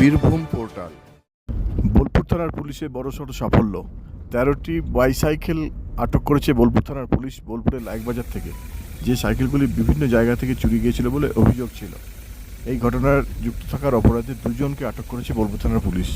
Birbhum portal. Bolpur থানার পুলিশের বড়সড় সাফল্য। তেরোটি বাইসাইকেল আটক করেছে বোলপুর থানার পুলিশ বোলপুরের লাইকবাজার থেকে। যে সাইকেলগুলি বিভিন্ন জায়গা থেকে চুরি গিয়েছিল বলে অভিযোগ ছিল। এই ঘটনার যুক্ত থাকার অপরাধে দুজনকে আটক করেছে বোলপুর থানার পুলিশ।